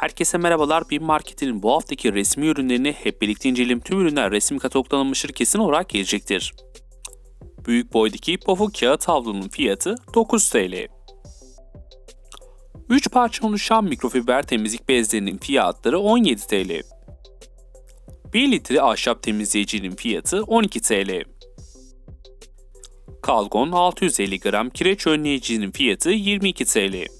Herkese merhabalar. Bir marketin bu haftaki resmi ürünlerini hep birlikte inceleyelim. Tüm ürünler resmi kataloglanmıştır kesin olarak gelecektir. Büyük boydaki pofuk kağıt havlunun fiyatı 9 TL. 3 parça oluşan mikrofiber temizlik bezlerinin fiyatları 17 TL. 1 litre ahşap temizleyicinin fiyatı 12 TL. Kalgon 650 gram kireç önleyicinin fiyatı 22 TL.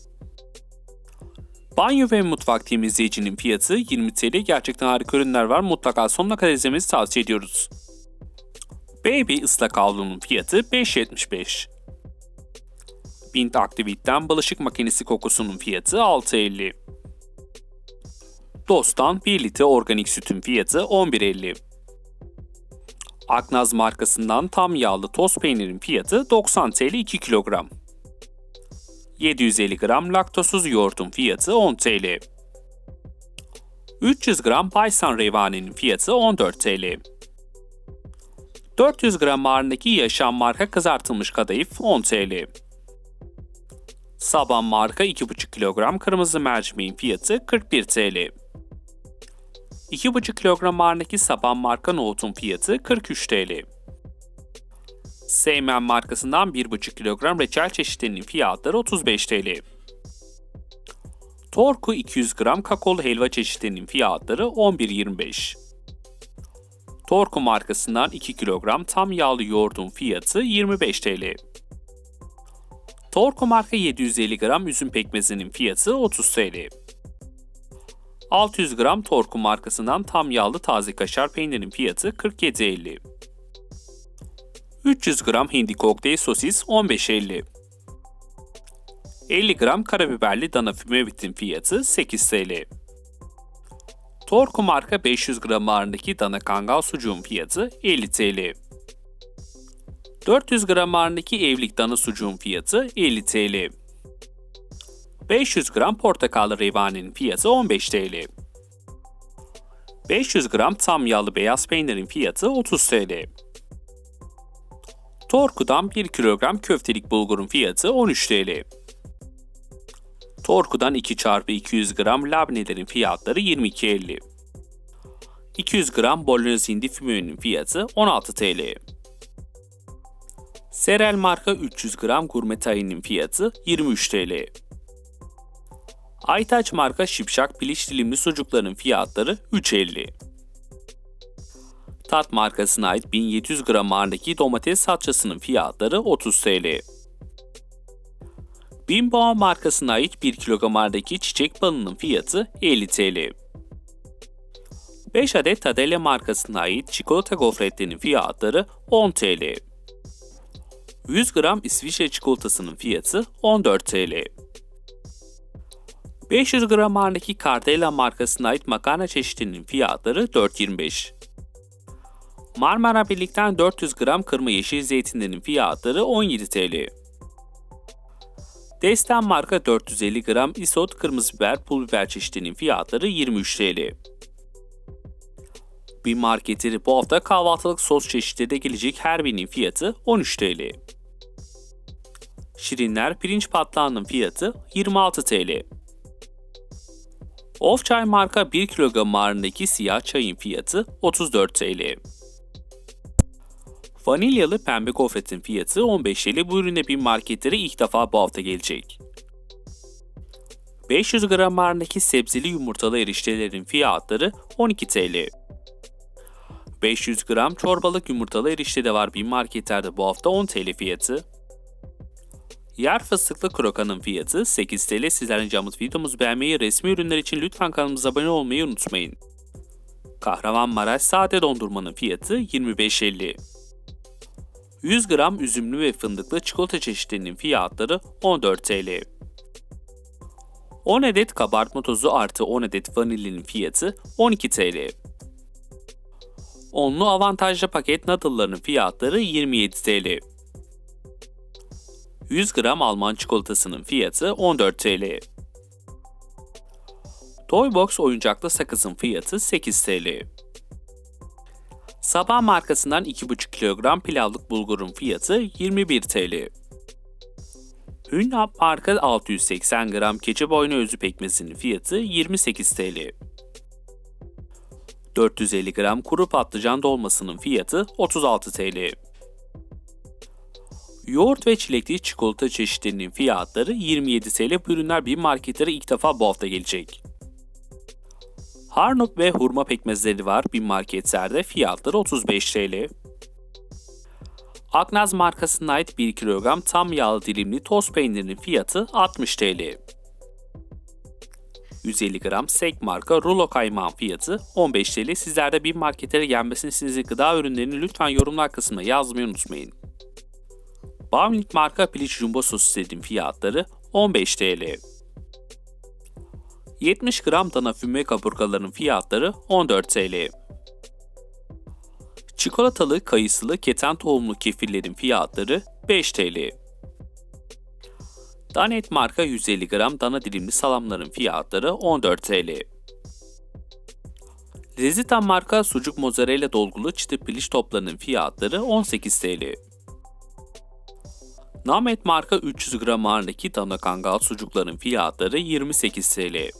Banyo ve mutfak temizleyicinin fiyatı 20 TL. Gerçekten harika ürünler var. Mutlaka sonuna kadar izlemenizi tavsiye ediyoruz. Baby ıslak havlunun fiyatı 5.75. Bint Activite'den bulaşık makinesi kokusunun fiyatı 6.50. Dost'tan 1 litre organik sütün fiyatı 11.50. Aknaz markasından tam yağlı toz peynirin fiyatı 90 TL 2 kilogram. 750 gram laktosuz yoğurtun fiyatı 10 TL. 300 gram Baysan revanenin fiyatı 14 TL. 400 gram ağırlığındaki Yaşam marka kızartılmış kadayıf 10 TL. Saban marka 2,5 kilogram kırmızı mercimeğin fiyatı 41 TL. 2,5 kilogram ağırlığındaki Saban marka nohutun fiyatı 43 TL. Seymen markasından 1,5 kilogram reçel çeşitlerinin fiyatları 35 TL. Torku 200 gram kakaolu helva çeşitlerinin fiyatları 11.25. Torku markasından 2 kilogram tam yağlı yoğurdun fiyatı 25 TL. Torku marka 750 gram üzüm pekmezinin fiyatı 30 TL. 600 gram Torku markasından tam yağlı taze kaşar peynirin fiyatı 47.50. 300 gram hindi kokteyl sosis 15.50. 50 gram karabiberli dana füme bitin fiyatı 8 TL. Torku marka 500 gram ağırlığındaki dana kangal sucuğun fiyatı 50 TL. 400 gram ağırlığındaki evlilik dana sucuğun fiyatı 50 TL. 500 gram portakallı revanenin fiyatı 15 TL. 500 gram tam yağlı beyaz peynirin fiyatı 30 TL. Torku'dan 1 kilogram köftelik bulgurun fiyatı 13 TL. Torku'dan 2 çarpı 200 gram labnelerin fiyatları 22.50. 200 gram bolognese hindi fümeğinin fiyatı 16 TL. Serel marka 300 gram gurme tayinin fiyatı 23 TL. Aytaç marka şipşak piliç dilimli sucukların fiyatları 3.50. Tat markasına ait 1700 gram ağırlığındaki domates salçasının fiyatları 30 TL. Bimboğa markasına ait 1 kilogram ağırlığındaki çiçek balının fiyatı 50 TL. 5 adet Tadelle markasına ait çikolata gofretlerinin fiyatları 10 TL. 100 gram İsviçre çikolatasının fiyatı 14 TL. 500 gram ağırlığındaki Cardella markasına ait makarna çeşitlerinin fiyatları 4.25. Marmara Birlik'ten 400 gram kırma yeşil zeytinlerin fiyatları 17 TL. Destan marka 450 gram isot kırmızı biber pul biber çeşitlerinin fiyatları 23 TL. Bir marketleri bu hafta kahvaltılık sos çeşitleri de gelecek her birinin fiyatı 13 TL. Şirinler pirinç patlağının fiyatı 26 TL. Of Çay marka 1 kilogram ağırlığındaki siyah çayın fiyatı 34 TL. Vanilyalı pembe gofretin fiyatı 15 TL. Bu ürüne bir marketlere ilk defa bu hafta gelecek. 500 gram ağırlığındaki sebzeli yumurtalı eriştelerin fiyatları 12 TL. 500 gram çorbalık yumurtalı erişte de var bir marketlerde bu hafta 10 TL fiyatı. Yer fıstıklı krokanın fiyatı 8 TL. Sizlerden ricamız videomuzu beğenmeyi, resmi ürünler için lütfen kanalımıza abone olmayı unutmayın. Kahramanmaraş sade dondurmanın fiyatı 25.50. 100 gram üzümlü ve fındıklı çikolata çeşitlerinin fiyatları 14 TL. 10 adet kabartma tozu artı 10 adet vanilinin fiyatı 12 TL. Onlu avantajlı paket noodle'ların fiyatları 27 TL. 100 gram Alman çikolatasının fiyatı 14 TL. Toybox oyuncaklı sakızın fiyatı 8 TL. Sabah markasından 2,5 kilogram pilavlık bulgurun fiyatı 21 TL. Ünlü marka 680 gram keçi boynu özü pekmezinin fiyatı 28 TL. 450 gram kuru patlıcan dolmasının fiyatı 36 TL. Yoğurt ve çilekli çikolata çeşitlerinin fiyatları 27 TL. Bu ürünler bir marketlere ilk defa bu hafta gelecek. Harnup ve hurma pekmezleri var bir marketlerde fiyatları 35 TL. Aknaz markasına ait 1 kilogram tam yağlı dilimli toz peynirinin fiyatı 60 TL. 150 gram Sek marka rulo kaymağın fiyatı 15 TL. Sizlerde bir marketlere gelmesini istediğiniz gıda ürünlerini lütfen yorumlar kısmına yazmayı unutmayın. Bavnik marka piliç jumbo sosislerin fiyatları 15 TL. 70 gram dana füme kaburgalarının fiyatları 14 TL. Çikolatalı, kayısılı, keten tohumlu kefirlerin fiyatları 5 TL. Danet marka 150 gram dana dilimli salamların fiyatları 14 TL. Rezita marka sucuk mozzarella dolgulu çıtır piliç toplarının fiyatları 18 TL. Namet marka 300 gram ağırlıklı dana kangal sucukların fiyatları 28 TL.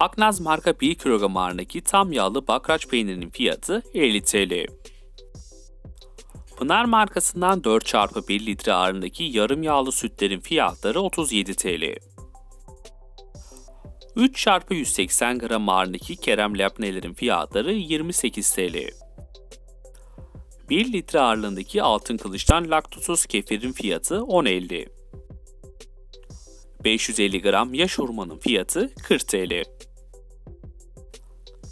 Aknaz marka 1 kilogram ağırlıklı tam yağlı bakraç peynirinin fiyatı 50 TL. Pınar markasından 4 çarpı 1 litre ağırlığındaki yarım yağlı sütlerin fiyatları 37 TL. 3 çarpı 180 gram ağırlığındaki kerem labnelerin fiyatları 28 TL. 1 litre ağırlığındaki altın kılıçtan laktozsuz kefirin fiyatı 10.50. 550 gram yaş hurmanın fiyatı 40 TL.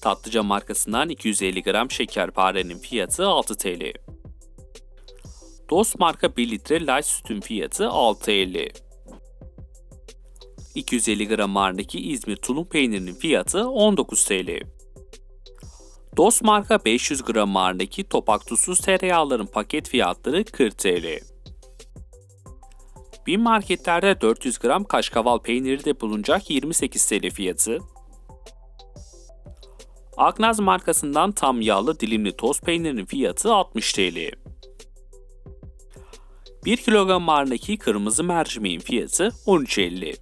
Tatlıca markasından 250 gram şekerparenin fiyatı 6 TL. Dost marka 1 litre light sütün fiyatı 6.50. 250 gram ağırlığındaki İzmir tulum peynirinin fiyatı 19 TL. Dost marka 500 gram ağırlığındaki topak tuzsuz tereyağların paket fiyatları 40 TL. Bir marketlerde 400 gram kaşkaval peyniri de bulunacak 28 TL fiyatı. Aknaz markasından tam yağlı dilimli toz peynirinin fiyatı 60 TL. 1 kilogram ağırlığındaki kırmızı mercimeğin fiyatı 13.50.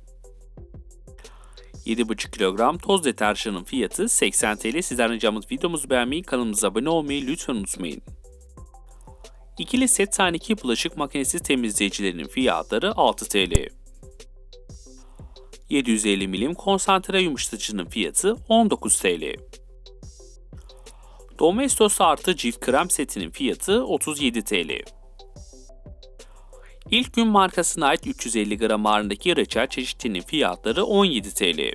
7,5 kilogram toz deterjanın fiyatı 80 TL. Sizden ricamız videomuzu beğenmeyi, kanalımıza abone olmayı lütfen unutmayın. İkili set taneki bulaşık makinesi temizleyicilerinin fiyatları 6 TL. 750 milim konsantre yumuşatıcının fiyatı 19 TL. Domestos artı cilt krem setinin fiyatı 37 TL. İlk gün markasına ait 350 gram ağırlığındaki reçel çeşitinin fiyatları 17 TL.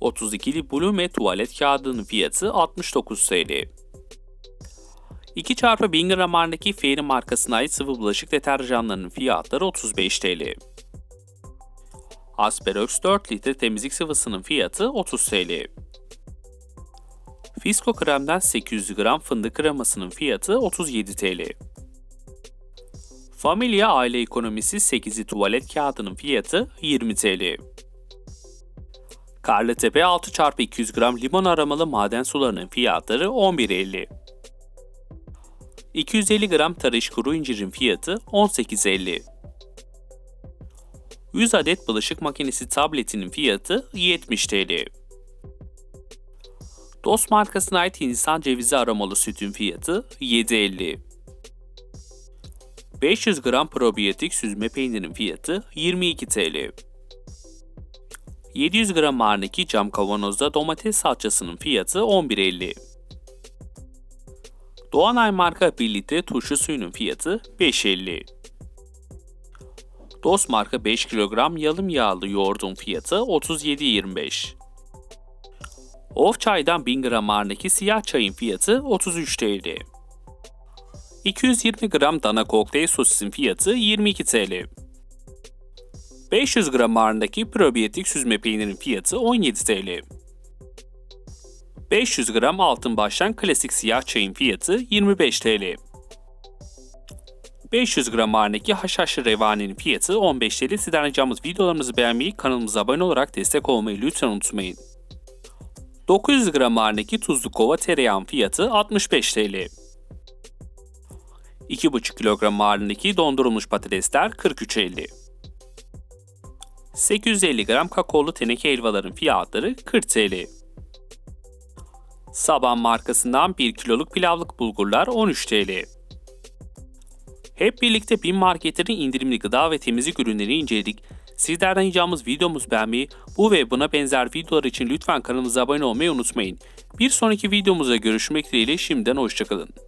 32'li Blume tuvalet kağıdının fiyatı 69 TL. 2 çarpı 1000 gram ağırlığındaki Fairy markasına ait sıvı bulaşık deterjanlarının fiyatları 35 TL. Asperox 4 litre temizlik sıvısının fiyatı 30 TL. Fisco kremden 800 gram fındık kremasının fiyatı 37 TL. Familia aile ekonomisi 8'li tuvalet kağıdının fiyatı 20 TL. Karlıtepe 6x200 gram limon aromalı maden sularının fiyatları 11.50. 250 gram tarış kuru incirin fiyatı 18.50. 100 adet bulaşık makinesi tabletinin fiyatı 70 TL. Dost markasına ait Hindistan cevizi aromalı sütün fiyatı 7.50. 500 gram probiyotik süzme peynirin fiyatı 22 TL. 700 gram ağırlıklı cam kavanozda domates salçasının fiyatı 11.50. Doğanay marka 1 litre turşu suyunun fiyatı 5.50. Dost marka 5 kilogram yalım yağlı yoğurdun fiyatı 37.25. Of çaydan 1000 gram ağırlıklı siyah çayın fiyatı 33 TL. 220 gram dana kokteyl sosisin fiyatı 22 TL. 500 gram ağırlığındaki probiyotik süzme peynirin fiyatı 17 TL. 500 gram altın baştan klasik siyah çayın fiyatı 25 TL. 500 gram ağırlığındaki haşhaşlı revanenin fiyatı 15 TL. Sizden videolarımızı beğenmeyi, kanalımıza abone olarak destek olmayı lütfen unutmayın. 900 gram ağırlığındaki tuzlu kova tereyağın fiyatı 65 TL. 2,5 kilogram ağırlığındaki dondurulmuş patatesler 43.50. 850 gram kakaolu teneke helvaların fiyatları 40 TL. Saban markasından 1 kiloluk pilavlık bulgurlar 13 TL. Hep birlikte bin marketlerin indirimli gıda ve temizlik ürünlerini inceledik. Sizlerden ricamız videomuzu beğenmeyi, bu ve buna benzer videolar için lütfen kanalımıza abone olmayı unutmayın. Bir sonraki videomuzda görüşmek dileğiyle şimdiden hoşçakalın.